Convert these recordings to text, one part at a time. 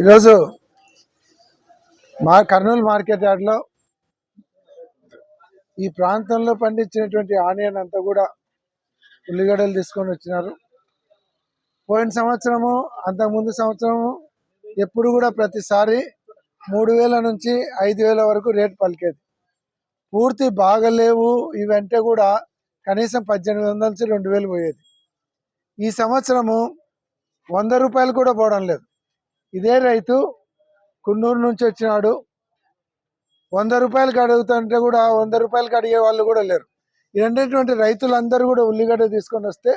ఈరోజు మా కర్నూలు మార్కెట్ యార్డ్లో ఈ ప్రాంతంలో పండించినటువంటి ఆనియన్ అంతా కూడా ఉల్లిగడ్డలు తీసుకొని వచ్చినారు. పోయిన సంవత్సరము అంతకుముందు సంవత్సరము ఎప్పుడు కూడా ప్రతిసారి మూడు వేల నుంచి ఐదు వేల వరకు రేట్ పలికేది. పూర్తి బాగలేవు ఇవంటే కూడా కనీసం పద్దెనిమిది వందల నుంచి రెండు వేలు పోయేది. ఈ సంవత్సరము వంద రూపాయలు కూడా పోవడం లేదు. ఇదే రైతు కున్నూరు నుంచి వచ్చినాడు. వంద రూపాయలకి అడుగుతుంటే కూడా వంద రూపాయలకి అడిగే వాళ్ళు కూడా లేరు. ఇలాంటి రైతులందరూ కూడా ఉల్లిగడ్డ తీసుకొని వస్తే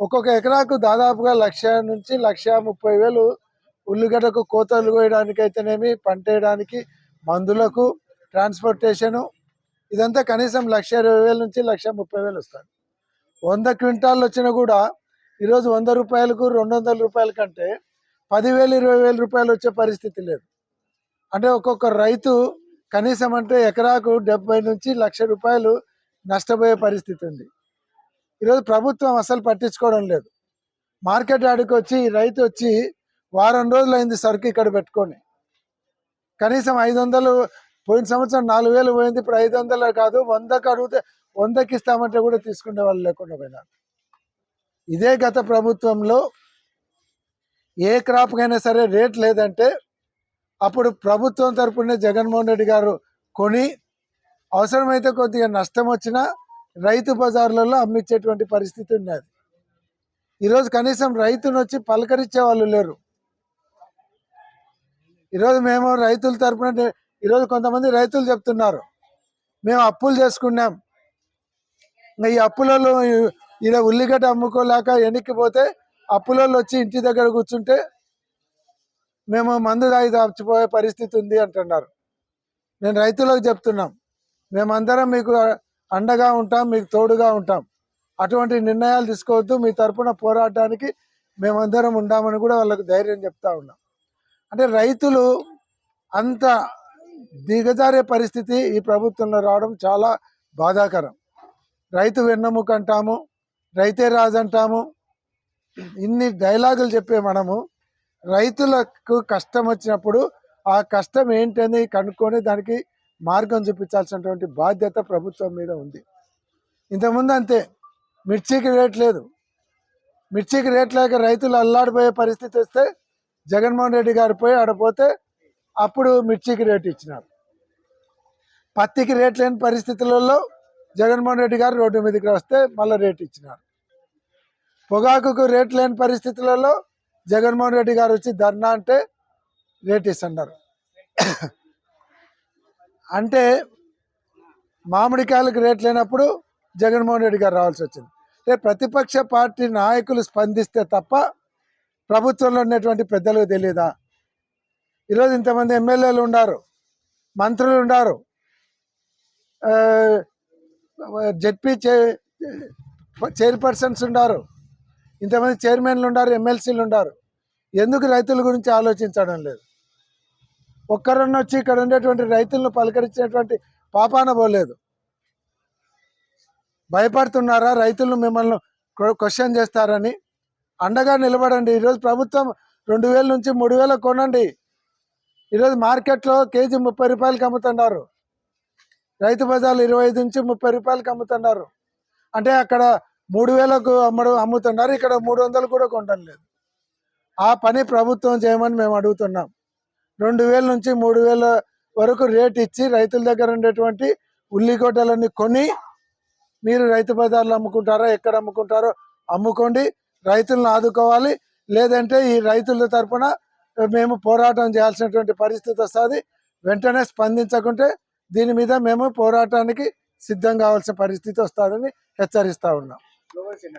ఒక్కొక్క ఎకరాకు దాదాపుగా లక్ష నుంచి లక్ష ముప్పై వేలు ఉల్లిగడ్డకు కోతలు కోయడానికి అయితేనేమి పంట వేయడానికి మందులకు ట్రాన్స్పోర్టేషను ఇదంతా కనీసం లక్ష ఇరవై వేల నుంచి లక్ష ముప్పై వేలు వస్తుంది. వంద క్వింటాలు వచ్చినా కూడా ఈరోజు వంద రూపాయలకు రెండు వందల రూపాయల కంటే పదివేలు ఇరవై వేల రూపాయలు వచ్చే పరిస్థితి లేదు. అంటే ఒక్కొక్క రైతు కనీసం అంటే ఎకరాకు డెబ్బై నుంచి లక్ష రూపాయలు నష్టపోయే పరిస్థితి ఉంది. ఈరోజు ప్రభుత్వం అసలు పట్టించుకోవడం లేదు. మార్కెట్ ఆడికి వచ్చి రైతు వచ్చి వారం రోజులు అయింది సరుకు ఇక్కడ పెట్టుకొని. కనీసం ఐదు వందలు పోయిన సంవత్సరం నాలుగు వేలు పోయింది ఇప్పుడు ఐదు వందలు కాదు వందకు అడిగితే వందకి ఇస్తామంటే కూడా తీసుకునే వాళ్ళు లేకుండా పోయినారు. ఇదే గత ప్రభుత్వంలో ఏ క్రాప్కైనా సరే రేట్ లేదంటే అప్పుడు ప్రభుత్వం తరపునే జగన్మోహన్ రెడ్డి గారు కొని అవసరమైతే కొద్దిగా నష్టం వచ్చినా రైతు బజార్లలో అమ్మించేటువంటి పరిస్థితి ఉన్నది. ఈరోజు కనీసం రైతును వచ్చి పలకరించే వాళ్ళు లేరు. ఈరోజు మేము రైతుల తరపున ఈరోజు కొంతమంది రైతులు చెప్తున్నారు. మేము అప్పులు చేసుకున్నాం. ఈ అప్పులలో ఇలా ఉల్లిగడ్డ అమ్ముకోలేక వెనక్కిపోతే అప్పులలో వచ్చి ఇంటి దగ్గర కూర్చుంటే మేము మందు తాగి దాచిపోయే పరిస్థితి ఉంది అంటున్నారు. నేను రైతులకు చెప్తున్నాం మేమందరం మీకు అండగా ఉంటాం మీకు తోడుగా ఉంటాం. అటువంటి నిర్ణయాలు తీసుకోవద్దు మీ తరఫున పోరాటానికి మేమందరం ఉండామని కూడా వాళ్ళకు ధైర్యం చెప్తా ఉన్నాం. అంటే రైతులు అంత దిగజారే పరిస్థితి ఈ ప్రభుత్వంలో రావడం చాలా బాధాకరం. రైతు వెన్నెముక అంటాము రైతే రాజు అంటాము ఇన్ని డైలాగులు చెప్పే మనము రైతులకు కష్టం వచ్చినప్పుడు ఆ కష్టం ఏంటని కనుక్కొని దానికి మార్గం చూపించాల్సినటువంటి బాధ్యత ప్రభుత్వం మీద ఉంది. ఇంతకుముందు అంతే మిర్చికి రేట్ లేదు. మిర్చికి రేట్ లేక రైతులు అల్లాడిపోయే పరిస్థితి వస్తే జగన్మోహన్ రెడ్డి గారు పోయి ఆడపోతే అప్పుడు మిర్చికి రేట్ ఇచ్చినారు. పత్తికి రేట్ లేని పరిస్థితులలో జగన్మోహన్ రెడ్డి గారు రోడ్డు మీదకి వస్తే మళ్ళీ రేట్ ఇచ్చినారు. పొగాకుకు రేట్ లేని పరిస్థితులలో జగన్మోహన్ రెడ్డి గారు వచ్చి ధర్నా అంటే రేట్ ఇస్తున్నారు. అంటే మామిడికాయలకు రేట్ లేనప్పుడు జగన్మోహన్ రెడ్డి గారు రావాల్సి వచ్చింది. అంటే ప్రతిపక్ష పార్టీ నాయకులు స్పందిస్తే తప్ప ప్రభుత్వంలో ఉన్నటువంటి పెద్దలకు తెలియదా? ఈరోజు ఇంతమంది ఎమ్మెల్యేలు ఉన్నారు మంత్రులు ఉన్నారు. జెడ్పీ చే చైర్పర్సన్స్ ఉన్నారు. ఇంతమంది చైర్మన్లు ఉన్నారు ఎమ్మెల్సీలు ఉన్నారు ఎందుకు రైతుల గురించి ఆలోచించడం లేదు? ఒక్కరన్న వచ్చి ఇక్కడ ఉండేటువంటి రైతులను పలకరించినటువంటి పాపాన పోలేదు. భయపడుతున్నారా? రైతులను మిమ్మల్ని క్వశ్చన్ చేస్తారని? అండగా నిలబడండి. ఈరోజు ప్రభుత్వం రెండు వేల నుంచి మూడు వేల కొనండి. ఈరోజు మార్కెట్లో కేజీ ముప్పై రూపాయలకి అమ్ముతున్నారు. రైతు బజార్లు ఇరవై ఐదు నుంచి ముప్పై రూపాయలకి అమ్ముతున్నారు. అంటే అక్కడ మూడు వేలకు అమ్మడం అమ్ముతున్నారు. ఇక్కడ మూడు వందలు కూడా కొనడం లేదు. ఆ పని ప్రభుత్వం చేయమని మేము అడుగుతున్నాం. రెండు వేల నుంచి మూడు వేల వరకు రేట్ ఇచ్చి రైతుల దగ్గర ఉండేటువంటి ఉల్లిగొడ్డలన్నీ కొని మీరు రైతు బజార్లు అమ్ముకుంటారో ఎక్కడ అమ్ముకుంటారో అమ్ముకోండి. రైతులను ఆదుకోవాలి. లేదంటే ఈ రైతుల తరపున మేము పోరాటం చేయాల్సినటువంటి పరిస్థితి వస్తుంది. వెంటనే స్పందించకుంటే దీని మీద మేము పోరాటానికి సిద్ధం కావాల్సిన పరిస్థితి వస్తుందని హెచ్చరిస్తూ ఉన్నాం. Luego decían,